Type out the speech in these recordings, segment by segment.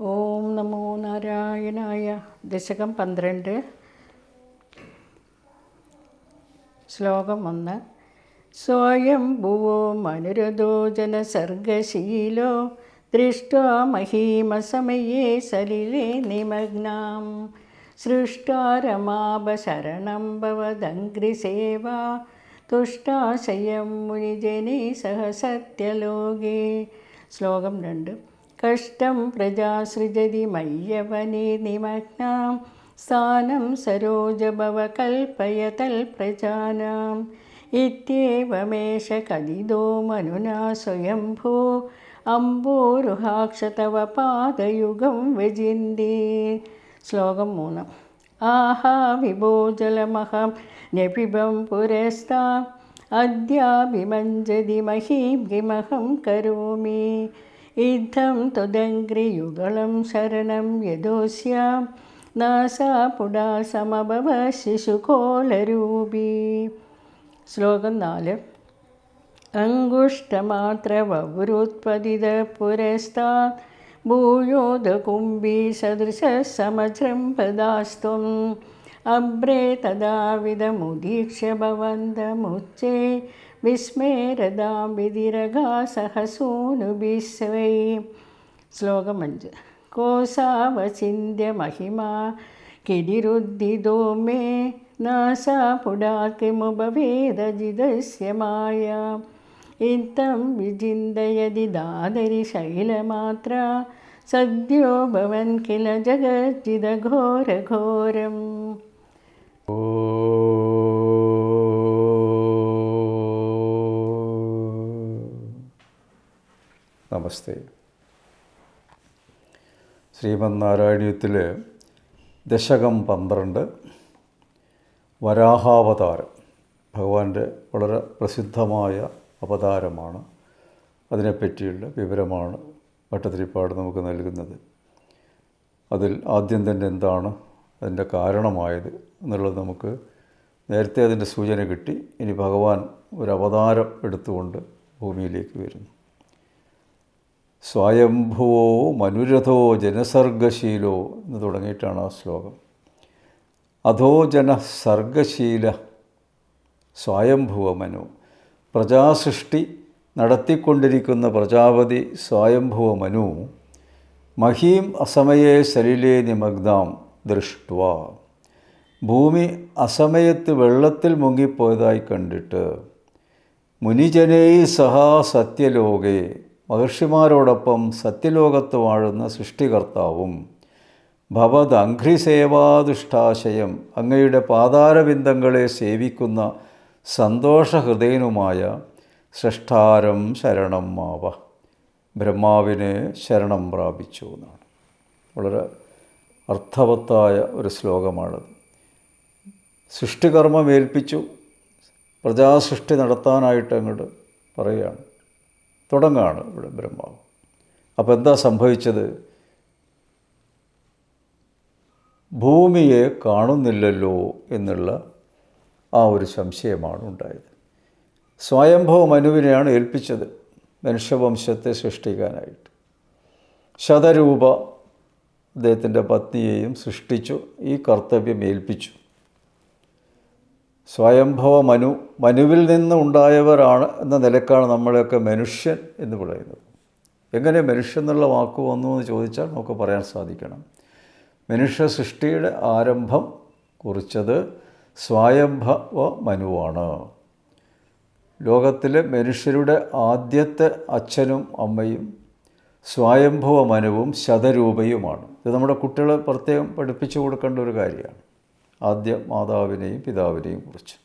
ഓം നമോ നാരായണായ. ദശകം പന്ത്രണ്ട്. ശ്ലോകം ഒന്ന്. സ്വയം ഭുവോ മനുരഥോ ജനസർഗശീലോ ദൃഷ്ട്വാ മഹീമസമയേ സലിലേ നിമഗ്നാം. സൃഷ്ടാരമാപശരണം ഭവദംഘ്രിസേവാ തുഷ്ടാശയം മുനിജനി സഹ സത്യലോകേ ശ്ലോകം രണ്ട്. കഷ്ടം പ്രജാസൃജതി മയ്യവനേ നിമഗ്നാം. സ്ഥാനം സരോജഭവ കൽപ്പയതൽ പ്രജാനാം. ഇത്യേവമേഷ കലിതോ മനുനാ സ്വയംഭൂ. അംബോരുഹാക്ഷ പാദയുഗം വ്യജിന്തി. ശ്ലോകം മൂന്ന്. ആഹാ വിഭോജലമഹം നപിബം പുരസ്താ. അദ്യാഭിമഞ്ജതി മഹീം കിമഹം കരോമി. ഇദ്ധം ത്വദംഗ്രിയുഗളം ശരണം യദോസ്യാം നാസാ പുടാ സമഭവ ശിശുകോലരൂപി. ശ്ലോകം നാല്. അങ്കുഷ്ടമാത്രവൃത്പതിത പുരസ്താത് ഭൂയോദകുംഭീ സദൃശസമജൃംഭദാസ്ത്വം അബ്രേ തദാവിധമുദീക്ഷ്യ ഭവന്തമുച്ചേ. വിസ്മേരതാം വിധിരകാ സഹസൂനുഭിസ്വൈ ശ്ലോകം അഞ്ച്. കോസാവചിന്യ മഹിമ കിടിരുദ്ധിതോ മേ നാസാപുടാക്കിമുപവേദജിതസ്യ മായ. ഇത്തം വിചിന്തയതി ദാദരി ശൈലമാത്ര സദ്യോ ഭവൻ കില ജഗജ്ജിതഘോരഘോരം നമസ്തേ ശ്രീമന്നാരായണീയത്തിൽ ദശകം പന്ത്രണ്ട് വരാഹാവതാരം. ഭഗവാന്റെ വളരെ പ്രസിദ്ധമായ അവതാരമാണ്. അതിനെപ്പറ്റിയുള്ള വിവരമാണ് ഭട്ടതിരിപ്പാട് നമുക്ക് നൽകുന്നത്. അതിൽ ആദ്യം തന്നെ എന്താണ് അതിന്റെ കാരണമായത് എന്നുള്ളത് നമുക്ക് നേരത്തെ അതിന്റെ സൂചന കിട്ടി. ഇനി ഭഗവാൻ ഒരു അവതാരം എടുത്തുകൊണ്ട് ഭൂമിയിലേക്ക് വരുന്നു. സ്വയംഭുവോ മനുരഥോ ജനസർഗശീലോ എന്ന് തുടങ്ങിയിട്ടാണ് ആ ശ്ലോകം. അധോ ജന സർഗശീല സ്വയംഭുവ മനു പ്രജാസൃഷ്ടി നടത്തിക്കൊണ്ടിരിക്കുന്ന പ്രജാപതി സ്വയംഭുവ മനു മഹീം അസമയെ സലിലേ നിമഗ്നാം ദൃഷ്ട്വ. ഭൂമി അസമയത്ത് വെള്ളത്തിൽ മുങ്ങിപ്പോയതായി കണ്ടിട്ട് മുനിജനൈ സഹാ സത്യലോകേ മഹർഷിമാരോടൊപ്പം സത്യലോകത്ത് വാഴുന്ന സൃഷ്ടികർത്താവും ഭവത് അഘ്രിസേവാദുഷ്ടാശയം അങ്ങയുടെ പാതാരബിന്ദങ്ങളെ സേവിക്കുന്ന സന്തോഷഹൃദയനുമായ സൃഷ്ടാരം ശരണം മാവ. ബ്രഹ്മാവിനെ ശരണം പ്രാപിച്ചു എന്നാണ്. വളരെ അർത്ഥവത്തായ ഒരു ശ്ലോകമാണത്. സൃഷ്ടികർമ്മമേൽപ്പിച്ചു പ്രജാസൃഷ്ടി നടത്താനായിട്ട് അങ്ങോട്ട് പറയുകയാണ്. തുടങ്ങുകയാണ് ഇവിടെ ബ്രഹ്മാവ്. അപ്പോൾ എന്താ സംഭവിച്ചത്? ഭൂമിയെ കാണുന്നില്ലല്ലോ എന്നുള്ള ആ ഒരു സംശയമാണ് ഉണ്ടായത്. സ്വയംഭവ മനുവിനെയാണ് ഏൽപ്പിച്ചത് മനുഷ്യവംശത്തെ സൃഷ്ടിക്കാനായിട്ട്. ശതരൂപ അദ്ദേഹത്തിന്റെ പത്നിയെയും സൃഷ്ടിച്ചു ഈ കർത്തവ്യം ഏൽപ്പിച്ചു. സ്വയംഭവ മനു മനുവിൽ നിന്ന് ഉണ്ടായവരാണ് എന്ന നിലക്കാണ് നമ്മളെയൊക്കെ മനുഷ്യൻ എന്ന് പറയുന്നത്. എങ്ങനെ മനുഷ്യൻ എന്നുള്ള വാക്ക് വന്നു എന്ന് ചോദിച്ചാൽ നമുക്ക് പറയാൻ സാധിക്കണം. മനുഷ്യ സൃഷ്ടിയുടെ ആരംഭം കുറിച്ചത് സ്വയംഭവ മനുവാണ് ലോകത്തിലെ മനുഷ്യരുടെ ആദ്യത്തെ അച്ഛനും അമ്മയും സ്വയംഭവ മനുവും ശതരൂപയുമാണ്. ഇത് നമ്മുടെ കുട്ടികളെ പ്രത്യേകം പഠിപ്പിച്ചു കൊടുക്കേണ്ട ഒരു കാര്യമാണ്. ആദ്യ മാതാവിനെയും പിതാവിനെയും കുറിച്ച്.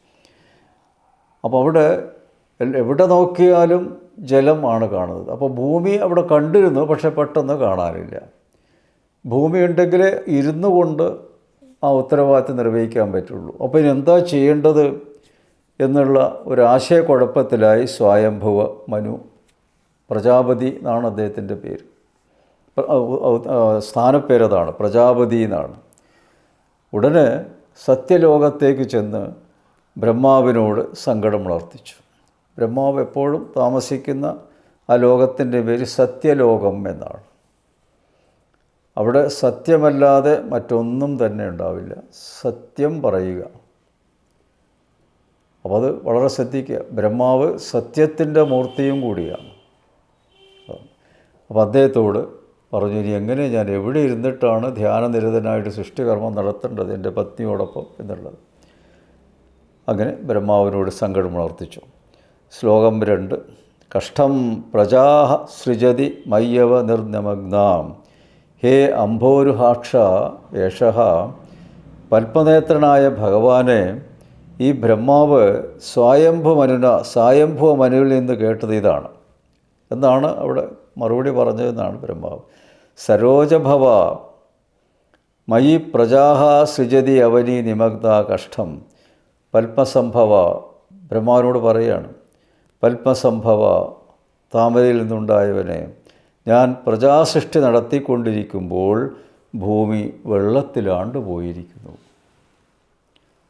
അപ്പോൾ അവിടെ എവിടെ നോക്കിയാലും ജലം ആണ് കാണുന്നത്. അപ്പോൾ ഭൂമി അവിടെ കണ്ടിരുന്നു പക്ഷേ പെട്ടെന്ന് കാണാനില്ല. ഭൂമി ഉണ്ടെങ്കിൽ ഇരുന്നു കൊണ്ട് ആ ഉത്തരവാദിത്തം നിർവഹിക്കാൻ പറ്റുള്ളൂ. അപ്പോൾ ഇനി എന്താ ചെയ്യേണ്ടത് എന്നുള്ള ഒരാശയക്കുഴപ്പത്തിലായി സ്വയംഭവ മനു പ്രജാപതി എന്നാണ് അദ്ദേഹത്തിന്റെ പേര്. സ്ഥാനപ്പേരതാണ് പ്രജാപതി എന്നാണ്. ഉടനെ സത്യലോകത്തേക്ക് ചെന്ന് ബ്രഹ്മാവിനോട് സങ്കടം വളർത്തിച്ചു ബ്രഹ്മാവ് എപ്പോഴും താമസിക്കുന്ന ആ ലോകത്തിന്റെ പേര് സത്യലോകം എന്നാണ്. അവിടെ സത്യമല്ലാതെ മറ്റൊന്നും തന്നെ ഉണ്ടാവില്ല. സത്യം പറയുക. അപ്പോൾ അത് വളരെ ശ്രദ്ധിക്കുക. ബ്രഹ്മാവ് സത്യത്തിന്റെ മൂർത്തിയും കൂടിയാണ്. അപ്പോൾ അദ്ദേഹത്തോട് പറഞ്ഞു ഇനി എങ്ങനെ ഞാൻ എവിടെ ഇരുന്നിട്ടാണ് ധ്യാനനിരതനായിട്ട് സൃഷ്ടികർമ്മം നടത്തേണ്ടത് എന്റെ പത്നിയോടൊപ്പം? എന്നുള്ളത്. അങ്ങനെ ബ്രഹ്മാവിനോട് സങ്കടമുണർത്തിച്ചു ശ്ലോകം രണ്ട് കഷ്ടം പ്രജാഹ സൃജതി മയ്യവ നിർനമഗ്നാം. ഹേ അംഭോരുഹാക്ഷ യേഷ പത്മനേത്രനായ ഭഗവാനെ ഈ ബ്രഹ്മാവ് സ്വായംഭു മനുന സായംഭു മനുവിൽ നിന്ന് കേട്ടത് ഇതാണ്. എന്നാണ് അവിടെ മറുപടി പറഞ്ഞതെന്നാണ് ബ്രഹ്മാവ് സരോജഭവ മയി പ്രജാഹ സൃജതി അവനി നിമഗ്ന കഷ്ടം പത്മസംഭവ ബ്രഹ്മാവിനോട് പറയുകയാണ് പത്മസംഭവ താമരയിൽ നിന്നുണ്ടായവനെ ഞാൻ പ്രജാസൃഷ്ടി നടത്തിക്കൊണ്ടിരിക്കുമ്പോൾ ഭൂമി വെള്ളത്തിലാണ്ട് പോയിരിക്കുന്നു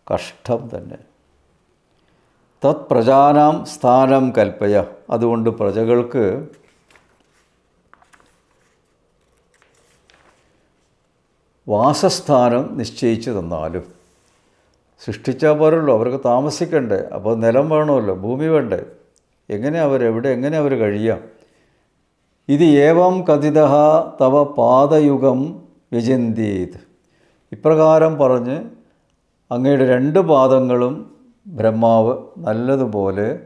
കഷ്ടം തന്നെ. തത് പ്രജാനാം സ്ഥാനം കൽപ്പയ. അതുകൊണ്ട് പ്രജകൾക്ക് വാസസ്ഥാനം നിശ്ചയിച്ചു തന്നാലും സൃഷ്ടിച്ചാൽ പോരല്ലോ അവർക്ക് താമസിക്കണ്ടേ അപ്പോൾ നിലം വേണമല്ലോ ഭൂമി വേണ്ടേ എങ്ങനെ അവരെവിടെ എങ്ങനെ അവർ കഴിയാം? ഇത് ഏവം കഥിത തവ പാദയുഗം വിചിന്തീത് ഇപ്രകാരം പറഞ്ഞ് അങ്ങയുടെ രണ്ട് പാദങ്ങളും ബ്രഹ്മാവ് നല്ലതുപോലെ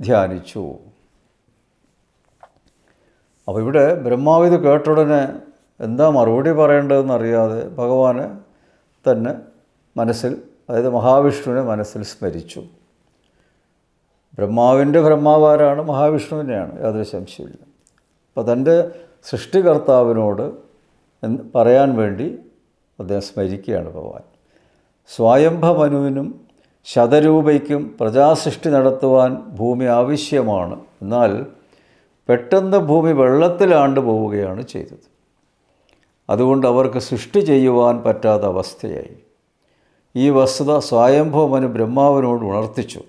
ധ്യാനിച്ചു. അപ്പോൾ ഇവിടെ ബ്രഹ്മാവ് ഇത് കേട്ടുടനെ എന്താ മറുപടി പറയേണ്ടതെന്ന് അറിയാതെ ഭഗവാന് തന്നെ മനസ്സിൽ അതായത് മഹാവിഷ്ണുവിനെ മനസ്സിൽ സ്മരിച്ചു. ബ്രഹ്മാവിന്റെ ബ്രഹ്മാവാരാണ് മഹാവിഷ്ണുവിനെയാണ് യാതൊരു സംശയമില്ല അപ്പോൾ തന്റെ സൃഷ്ടികർത്താവിനോട് പറയാൻ വേണ്ടി അദ്ദേഹം സ്മരിക്കുകയാണ് ഭഗവാൻ. സ്വായംഭ മനുവിനും ശതരൂപയ്ക്കും പ്രജാസൃഷ്ടി നടത്തുവാൻ ഭൂമി ആവശ്യമാണ്. എന്നാൽ പെട്ടെന്ന് ഭൂമി വെള്ളത്തിലാണ്ട് പോവുകയാണ് ചെയ്തത്. അതുകൊണ്ട് അവർക്ക് സൃഷ്ടി ചെയ്യുവാൻ പറ്റാത്ത അവസ്ഥയായി. ഈ വസ്തുത സ്വയംഭവമനു ബ്രഹ്മാവിനോട് ഉണർത്തിച്ചു.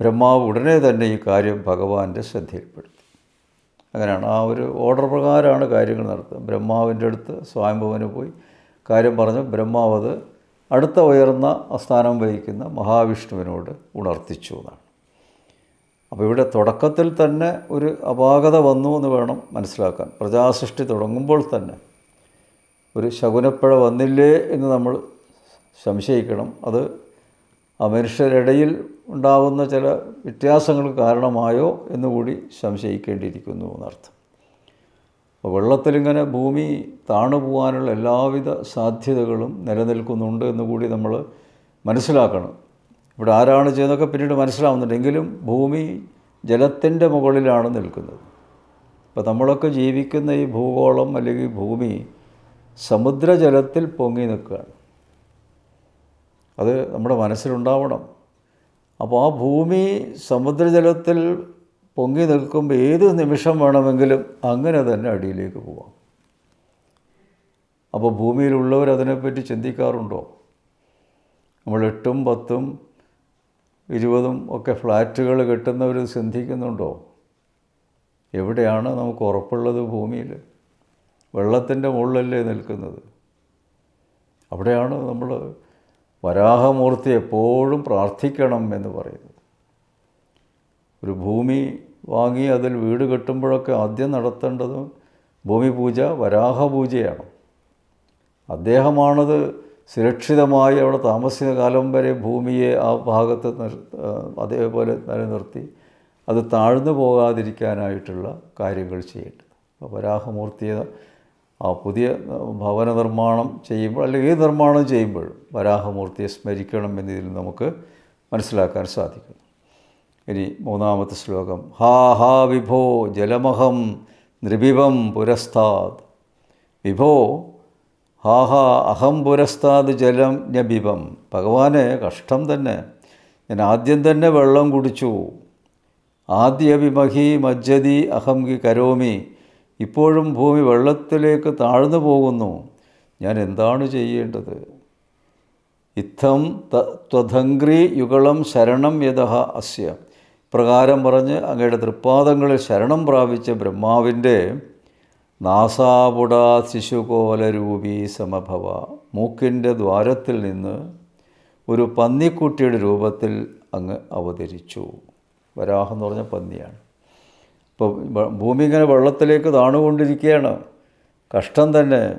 ബ്രഹ്മാവ് ഉടനെ തന്നെ ഈ കാര്യം ഭഗവാന്റെ ശ്രദ്ധയിൽപ്പെടുത്തി. അങ്ങനെയാണ് ആ ഒരു ഓർഡർ പ്രകാരമാണ് കാര്യങ്ങൾ നടത്തുന്നത്. ബ്രഹ്മാവിന്റെ അടുത്ത് സ്വയംഭവന് പോയി കാര്യം പറഞ്ഞു. ബ്രഹ്മാവ് അത് അടുത്ത ഉയർന്ന സ്ഥാനം വഹിക്കുന്ന മഹാവിഷ്ണുവിനോട് ഉണർത്തിച്ചു എന്നാണ്. അപ്പോൾ ഇവിടെ തുടക്കത്തിൽ തന്നെ ഒരു അപാകത വന്നു എന്ന് വേണം മനസ്സിലാക്കാൻ. പ്രജാസൃഷ്ടി തുടങ്ങുമ്പോൾ തന്നെ ഒരു ശകുനപ്പഴ വന്നില്ലേ എന്ന് നമ്മൾ സംശയിക്കണം. അത് ആ മനുഷ്യരിടയിൽ ഉണ്ടാകുന്ന ചില വ്യത്യാസങ്ങൾക്ക് കാരണമായോ എന്നുകൂടി സംശയിക്കേണ്ടിയിരിക്കുന്നു എന്നർത്ഥം. അപ്പോൾ വെള്ളത്തിലിങ്ങനെ ഭൂമി താണു പോകാനുള്ള എല്ലാവിധ സാധ്യതകളും നിലനിൽക്കുന്നുണ്ട് എന്ന് കൂടി നമ്മൾ മനസ്സിലാക്കണം. ഇവിടെ ആരാണ് ചെയ്യുന്നതൊക്കെ പിന്നീട് മനസ്സിലാവുന്നുണ്ടെങ്കിലും ഭൂമി ജലത്തിന്റെ മുകളിലാണ് നിൽക്കുന്നത്. അപ്പോൾ നമ്മളൊക്കെ ജീവിക്കുന്ന ഈ ഭൂഗോളം അല്ലെങ്കിൽ ഭൂമി സമുദ്രജലത്തിൽ പൊങ്ങി നിൽക്കുകയാണ്. അത് നമ്മുടെ മനസ്സിലുണ്ടാവണം. അപ്പോൾ ആ ഭൂമി സമുദ്രജലത്തിൽ പൊങ്ങി നിൽക്കുമ്പോൾ ഏത് നിമിഷം വേണമെങ്കിലും അങ്ങനെ തന്നെ അടിയിലേക്ക് പോവാം. അപ്പോൾ ഭൂമിയിലുള്ളവർ അതിനെപ്പറ്റി ചിന്തിക്കാറുണ്ടോ? നമ്മൾ എട്ടും പത്തും ഇരുപതും ഒക്കെ ഫ്ലാറ്റുകൾ കെട്ടുന്നവർ ചിന്തിക്കുന്നുണ്ടോ? എവിടെയാണ് നമുക്ക് ഉറപ്പുള്ളത് ഭൂമിയിൽ വെള്ളത്തിന്റെ മുകളിലല്ലേ നിൽക്കുന്നത്? അവിടെയാണ് നമ്മൾ വരാഹമൂർത്തി എപ്പോഴും പ്രാർത്ഥിക്കണം എന്ന് പറയുന്നത്. ഒരു ഭൂമി വാങ്ങി അതിൽ വീട് കെട്ടുമ്പോഴൊക്കെ ആദ്യം നടത്തേണ്ടത് ഭൂമി പൂജ വരാഹ പൂജയാണ്. അദ്ദേഹമാണത് സുരക്ഷിതമായി അവിടെ താമസിക്കുന്ന കാലം വരെ ഭൂമിയെ ആ ഭാഗത്ത് അതേപോലെ നിലനിർത്തി അത് താഴ്ന്നു പോകാതിരിക്കാനായിട്ടുള്ള കാര്യങ്ങൾ ചെയ്യേണ്ടത്. അപ്പോൾ വരാഹമൂർത്തിയെ ആ പുതിയ ഭവന നിർമ്മാണം ചെയ്യുമ്പോൾ അല്ലെങ്കിൽ ഏത് നിർമ്മാണം ചെയ്യുമ്പോഴും വരാഹമൂർത്തിയെ സ്മരിക്കണം എന്നതിൽ നമുക്ക് മനസ്സിലാക്കാൻ സാധിക്കും ഇനി മൂന്നാമത്തെ ശ്ലോകം. ഹാ ഹാ വിഭോ ജലമഹം നൃപിവം പുരസ്താദ്. വിഭോ ഹാ ഹാ അഹം പുരസ്താദ് ജലം ഞബിബം ഭഗവാന് കഷ്ടം തന്നെ. ഞാൻ ആദ്യം തന്നെ വെള്ളം കുടിച്ചു. ആദ്യ വിമഹി മജ്ജതി അഹം കി കരോമി. ഇപ്പോഴും ഭൂമി വെള്ളത്തിലേക്ക് താഴ്ന്നു പോകുന്നു. ഞാൻ എന്താണ് ചെയ്യേണ്ടത്? ഇത്തം ത്വധംഗ്രി യുഗളം ശരണം യഥ അസ്യ. പ്രകാരം പറഞ്ഞ് അങ്ങയുടെ തൃപ്പാദങ്ങളിൽ ശരണം പ്രാപിച്ച ബ്രഹ്മാവിന്റെ നാസാപുട ശിശുകോലരൂപി സമഭവ. മൂക്കിന്റെ ദ്വാരത്തിൽ നിന്ന് ഒരു പന്നിക്കുട്ടിയുടെ രൂപത്തിൽ അങ്ങ് അവതരിച്ചു. വരാഹം എന്ന് പറഞ്ഞ പന്നിയാണ്. ഇപ്പോൾ ഭൂമി ഇങ്ങനെ വെള്ളത്തിലേക്ക് താണുകൊണ്ടിരിക്കുകയാണ്. കഷ്ടം തന്നെ.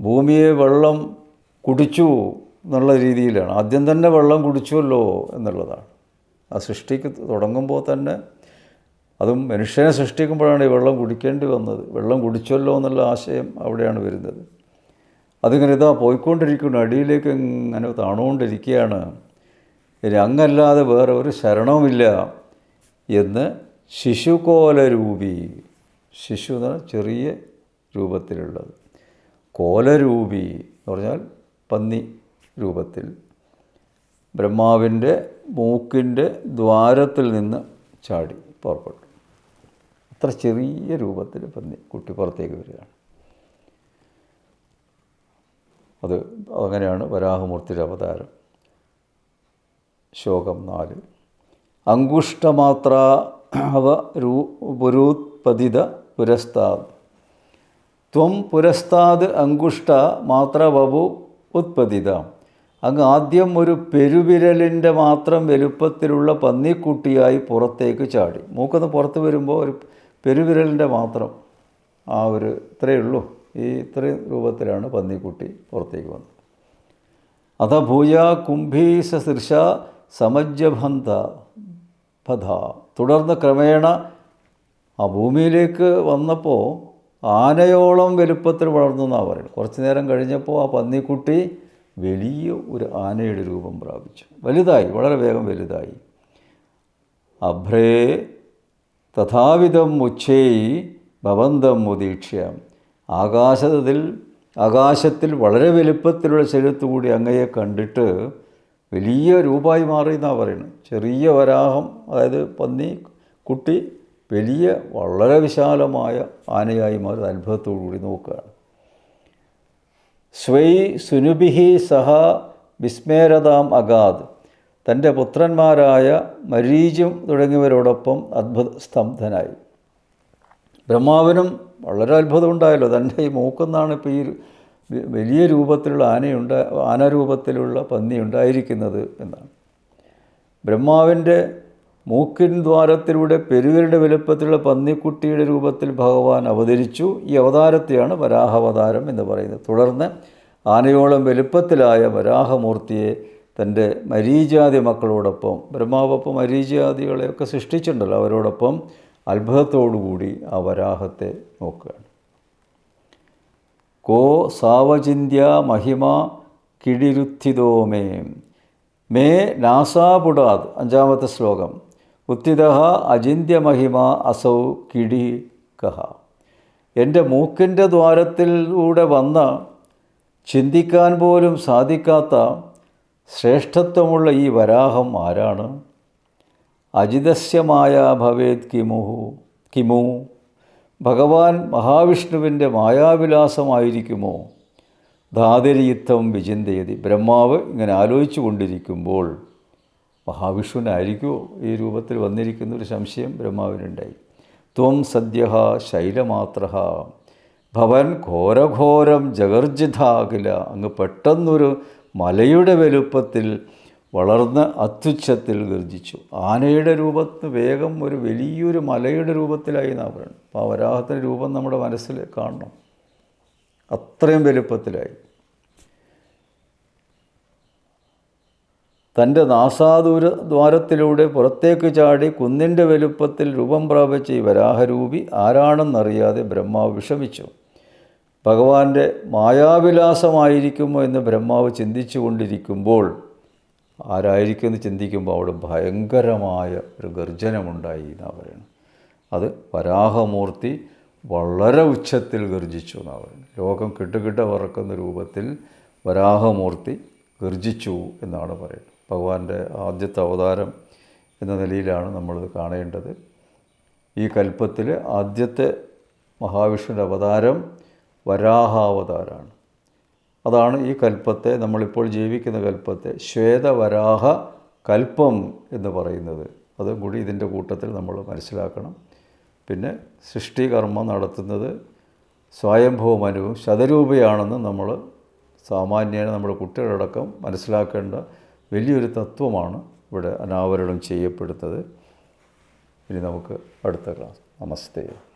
ഭൂമിയെ വെള്ളം കുടിച്ചു എന്നുള്ള രീതിയിലാണ്. ആദ്യം തന്നെ വെള്ളം കുടിച്ചുവല്ലോ എന്നുള്ളതാണ്. ആ സൃഷ്ടിക്ക് തുടങ്ങുമ്പോൾ തന്നെ അതും മനുഷ്യനെ സൃഷ്ടിക്കുമ്പോഴാണ് ഈ വെള്ളം കുടിക്കേണ്ടി വന്നത്. വെള്ളം കുടിച്ചല്ലോ എന്നുള്ള ആശയം അവിടെയാണ് വരുന്നത്. അതിങ്ങനെ ഇതാ പോയിക്കൊണ്ടിരിക്കുന്നു. അടിയിലേക്ക് ഇങ്ങനെ താണുകൊണ്ടിരിക്കുകയാണ്. ഇനി അങ്ങല്ലാതെ വേറെ ഒരു ശരണവുമില്ല എന്ന് ശിശുകോലരൂപി ശിശു എന്ന് പറഞ്ഞാൽ ചെറിയ രൂപത്തിലുള്ളത്. കോലരൂപി എന്ന് പറഞ്ഞാൽ പന്നി രൂപത്തിൽ. ബ്രഹ്മാവിന്റെ മൂക്കിന്റെ ദ്വാരത്തിൽ നിന്ന് ചാടി പുറപ്പെട്ടു. അത്ര ചെറിയ രൂപത്തിൽ പന്നി കുട്ടി പുറത്തേക്ക് വരികയാണ്. അത് അങ്ങനെയാണ് വരാഹമൂർത്തിയുടെ അവതാരം. ശോകം നാല്. അങ്കുഷ്ടമാത്ര അവ രൂ പുരൂത്പതിത പുരസ്താദ്. ത്വം പുരസ്താദ് അങ്കുഷ്ട മാത്ര വപു ഉത്പതിത. അങ്ങ് ആദ്യം ഒരു പെരുവിരലിന്റെ മാത്രം വലുപ്പത്തിലുള്ള പന്നിക്കുട്ടിയായി പുറത്തേക്ക് ചാടി. മൂക്കൊന്ന് പുറത്ത് വരുമ്പോൾ ഒരു പെരുവിരലിന്റെ മാത്രം ആ ഒരു ഇത്രയേ ഉള്ളൂ. ഈ ഇത്രയും രൂപത്തിലാണ് പന്നിക്കുട്ടി പുറത്തേക്ക് വന്നത്. അത ഭൂയ കുംഭീസ ശീർഷ സമജ്ജബന്ധ പഥ. തുടർന്ന് ക്രമേണ ആ ഭൂമിയിലേക്ക് വന്നപ്പോൾ ആനയോളം വലുപ്പത്തിൽ വളർന്നു എന്നാണ് പറയുന്നത്. കുറച്ച് നേരം കഴിഞ്ഞപ്പോൾ ആ പന്നിക്കുട്ടി വലിയ ഒരു ആനയുടെ രൂപം പ്രാപിച്ചു. വലുതായി വളരെ വേഗം വലുതായി. അഭ്രേ തഥാവിധം ഉച്ചേയി ഭവന്തം മുദീക്ഷ്യ ആകാശത്തിൽ ആകാശത്തിൽ വളരെ വലുപ്പത്തിലുള്ള ശരീരത്തുകൂടി അങ്ങയെ കണ്ടിട്ട് വലിയ രൂപമായി മാറി എന്നാണ് പറയുന്നത്. ചെറിയ വരാഹം അതായത് പന്നി കുട്ടി വലിയ വളരെ വിശാലമായ ആനയായി മാറി അത്ഭുതത്തോടു കൂടി നോക്കുകയാണ്. സ്വൈ സുനുബിഹി സഹ വിസ്മേരതാം അഗാദ് തന്റെ പുത്രന്മാരായ മരീചും തുടങ്ങിയവരോടൊപ്പം അത്ഭുത സ്തംഭനായി ബ്രഹ്മാവിനും വളരെ അത്ഭുതം ഉണ്ടായല്ലോ തന്റെ ഈ മൂക്കുന്നാണ് ഇപ്പോൾ ഈ വലിയ രൂപത്തിലുള്ള ആനയുണ്ട ആനരൂപത്തിലുള്ള പന്നി ഉണ്ടായിരിക്കുന്നത് എന്നാണ്. ബ്രഹ്മാവിന്റെ മൂക്കിൻ ദ്വാരത്തിലൂടെ പെരുവിരുടെ വലുപ്പത്തിലുള്ള പന്നിക്കുട്ടിയുടെ രൂപത്തിൽ ഭഗവാൻ അവതരിച്ചു. ഈ അവതാരത്തെയാണ് വരാഹാവതാരം എന്ന് പറയുന്നത്. തുടർന്ന് ആനയോളം വലുപ്പത്തിലായ വരാഹമൂർത്തിയെ തന്റെ മരീചാതി മക്കളോടൊപ്പം ബ്രഹ്മാവൊപ്പം മരീചാദികളെയൊക്കെ സൃഷ്ടിച്ചിട്ടുണ്ടല്ലോ അവരോടൊപ്പം അത്ഭുതത്തോടുകൂടി ആ വരാഹത്തെ നോക്കുകയാണ്. കോ സാവചിന്യ മഹിമ കിടിരുത്തിതോ മേ മേ നാസാപുടാത് അഞ്ചാമത്തെ ശ്ലോകം. ഉത്തിത അചിന്യമഹിമ അസൗ കിടി കഹ. എന്റെ മൂക്കിന്റെ ദ്വാരത്തിലൂടെ വന്ന ചിന്തിക്കാൻ പോലും സാധിക്കാത്ത ശ്രേഷ്ഠത്വമുള്ള ഈ വരാഹം ആരാണ്? അജിതസ്യമായ ഭവേത് കിമുഹു കിമു. ഭഗവാൻ മഹാവിഷ്ണുവിന്റെ മായാവിലാസമായിരിക്കുമോ? ധാതരിയുദ്ധം വിചിന്തയതി. ബ്രഹ്മാവ് ഇങ്ങനെ ആലോചിച്ചു കൊണ്ടിരിക്കുമ്പോൾ മഹാവിഷ്ണുവിനായിരിക്കുമോ ഈ രൂപത്തിൽ വന്നിരിക്കുന്ന ഒരു സംശയം ബ്രഹ്മാവിനുണ്ടായി. ത്വം സദ്യ ശൈലമാത്ര ഭവൻ ഘോരഘോരം ജഗർജിതാകില. അങ്ങ് പെട്ടെന്നൊരു മലയുടെ വലുപ്പത്തിൽ വളർന്ന് അത്യുച്ഛത്തിൽ ഗർജിച്ചു. ആനയുടെ രൂപത്തിന് വേഗം ഒരു വലിയൊരു മലയുടെ രൂപത്തിലായി പറയുന്നത് അപ്പോൾ ആ വരാഹത്തിന്റെ രൂപം നമ്മുടെ മനസ്സിൽ കാണണം. അത്രയും വലുപ്പത്തിലായി. തന്റെ നാസാദൂര ദ്വാരത്തിലൂടെ പുറത്തേക്ക് ചാടി കുന്നിന്റെ വലുപ്പത്തിൽ രൂപം പ്രാപിച്ച ഈ വരാഹരൂപി ആരാണെന്നറിയാതെ ബ്രഹ്മാവ് വിഷമിച്ചു. ഭഗവാന്റെ മായാവിലാസമായിരിക്കുമോ എന്ന് ബ്രഹ്മാവ് ചിന്തിച്ചു കൊണ്ടിരിക്കുമ്പോൾ ആരായിരിക്കും എന്ന് ചിന്തിക്കുമ്പോൾ അവിടെ ഭയങ്കരമായ ഒരു ഗർജനമുണ്ടായി എന്നാണ് പറയുന്നത്. അത് വരാഹമൂർത്തി വളരെ ഉച്ചത്തിൽ ഗർജിച്ചു എന്നാണ് പറയുന്നത്. ലോകം കിട്ടുകിട്ട വറക്കുന്ന രൂപത്തിൽ വരാഹമൂർത്തി ഗർജിച്ചു എന്നാണ് പറയുന്നത്. ഭഗവാന്റെ ആദ്യത്തെ അവതാരം എന്ന നിലയിലാണ് നമ്മൾ കാണേണ്ടത്. ഈ കൽപ്പത്തിൽ ആദ്യത്തെ മഹാവിഷ്ണുവിന്റെ അവതാരം വരാഹാവതാരമാണ് അതാണ് ഈ കൽപ്പത്തെ നമ്മളിപ്പോൾ ജീവിക്കുന്ന കൽപ്പത്തെ ശ്വേതവരാഹ കൽപ്പം എന്ന് പറയുന്നത്. അതും കൂടി ഇതിന്റെ കൂട്ടത്തിൽ നമ്മൾ മനസ്സിലാക്കണം. പിന്നെ സൃഷ്ടികർമ്മം നടത്തുന്നത് സ്വയംഭവ മനുവും ശതരൂപയാണെന്ന് നമ്മൾ സാമാന്യേന നമ്മുടെ കുട്ടികളടക്കം മനസ്സിലാക്കേണ്ട വലിയൊരു തത്വമാണ് ഇവിടെ അനാവരണം ചെയ്യപ്പെടുന്നത്. ഇനി നമുക്ക് അടുത്ത ക്ലാസ്. നമസ്തേ.